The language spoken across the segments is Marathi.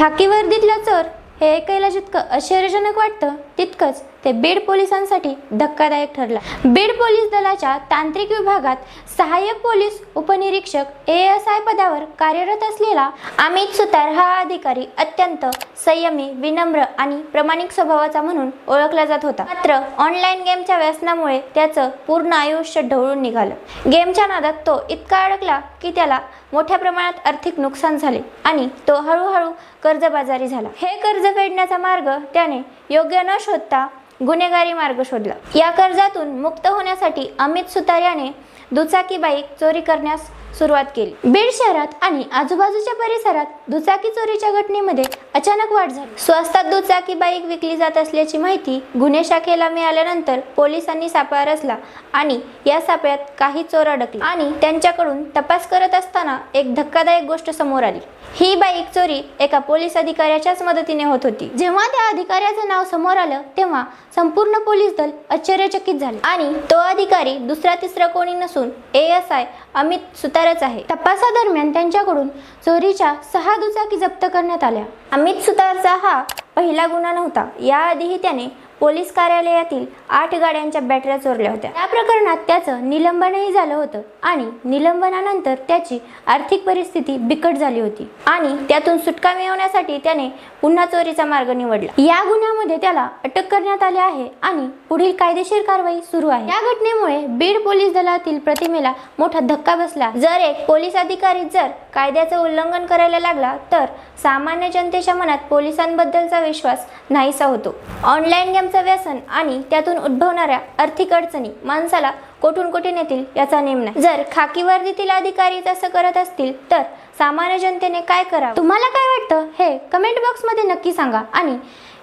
खाकी वर्दीतला चोर हे ऐकायला जितकं आश्चर्यजनक वाटतं तितकंच ते बीड पोलिसांसाठी धक्कादायक ठरलं. बीड पोलीस दलाच्या तांत्रिक विभागात सहाय्यक पोलीस उपनिरीक्षक ए एस आय पदावर कार्यरत असलेला अमित सुतार हा अधिकारी अत्यंत संयमी विनम्र आणि प्रामाणिक स्वभावाचा म्हणून ओळखला जात होता. मात्र ऑनलाईन गेमच्या व्यसनामुळे त्याचं पूर्ण आयुष्य ढवळून निघालं. गेमच्या नादात तो इतका अडकला की त्याला मोठ्या प्रमाणात आर्थिक नुकसान झाले आणि तो हळूहळू कर्जबाजारी झाला. हे कर्ज फेडण्याचा मार्ग त्याने योग्य न शोधता गुन्हेगारी मार्ग शोधला. या कर्जातून मुक्त होण्यासाठी अमित सुतार याने दुचाकी बाईक चोरी करण्यास सुरुवात केली. बीड शहरात आणि आजूबाजूच्या परिसरात दुचाकी चोरीच्या घटनेमध्ये अचानक वाढ झाली. स्वस्तात दुचाकी बाईक विकली जात असल्याची माहिती गुन्हे शाखेला मिळाल्यानंतर पोलिसांनी सापळा रचला आणि या सापळ्यात काही चोर अडकले आणि त्यांच्याकडून तपास करत असताना एक धक्कादायक गोष्ट समोर आली. ही बाईक चोरी एका पोलीस अधिकाऱ्याच्याच मदतीने होत होती. जेव्हा त्या अधिकाऱ्याचं नाव समोर आलं तेव्हा संपूर्ण पोलीस दल आश्चर्यचकित झाले आणि तो अधिकारी दुसरा तिसरा कोणी नसून ए एस आय अमित सुतारच आहे. तपासादरम्यान त्यांच्याकडून चोरीच्या सहा दुचाकी जप्त करण्यात आल्या. अमित सुतारचा हा पहिला गुन्हा नव्हता. याआधीही त्याने पोलीस कार्यालयातील आठ गाड्यांच्या बॅटऱ्या चोरल्या होत्या. या प्रकरणात त्याचं निलंबनही झालं होतं आणि निलंबनानंतर त्याची आर्थिक परिस्थिती बिकट झाली होती आणि त्यातून सुटका मिळवण्यासाठी त्याने पुन्हा चोरीचा मार्ग निवडला. या गुन्ह्यामध्ये त्याला अटक करण्यात आली आहे आणि पुढील कायदेशीर कारवाई सुरू आहे. या घटनेमुळे बीड पोलीस दलातील प्रतिमेला मोठा धक्का बसला. जर एक पोलीस अधिकारी जर कायद्याचं उल्लंघन करायला लागला तर सामान्य जनतेच्या मनात पोलिसांबद्दलचा विश्वास नाहीसा होतो. ऑनलाईन गेम गेमचं व्यसन आणि त्यातून उद्भवणाऱ्या आर्थिक अडचणी माणसाला कोठून कुठे नेतील याचा नेम नाही. जर खाकी वर्दीतील अधिकारी तसं करत असतील तर सामान्य जनतेने काय करावं? तुम्हाला काय वाटतं हे कमेंट बॉक्समध्ये नक्की सांगा आणि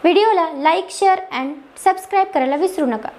व्हिडिओला लाईक शेअर अँड सबस्क्राईब करायला विसरू नका.